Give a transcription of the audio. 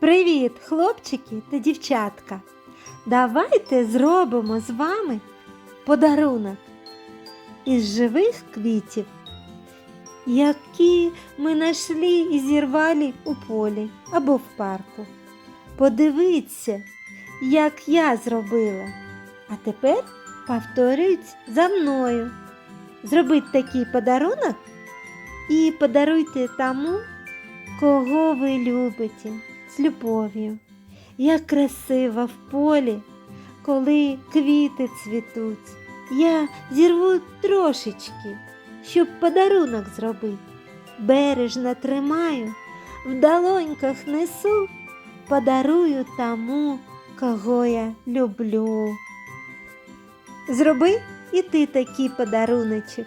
Привіт, хлопчики та дівчатка! Давайте зробимо з вами подарунок із живих квітів, які ми знайшли і зірвали у полі або в парку. Подивіться, як я зробила. А тепер повторюйте за мною. Зробіть такий подарунок і подаруйте тому, кого ви любите любов'ю. Як красиво в полі, коли квіти цвітуть. Я зірву трошечки, щоб подарунок зробити. Бережно тримаю, в долоньках несу, подарую тому, кого я люблю. Зроби і ти такий подаруночок.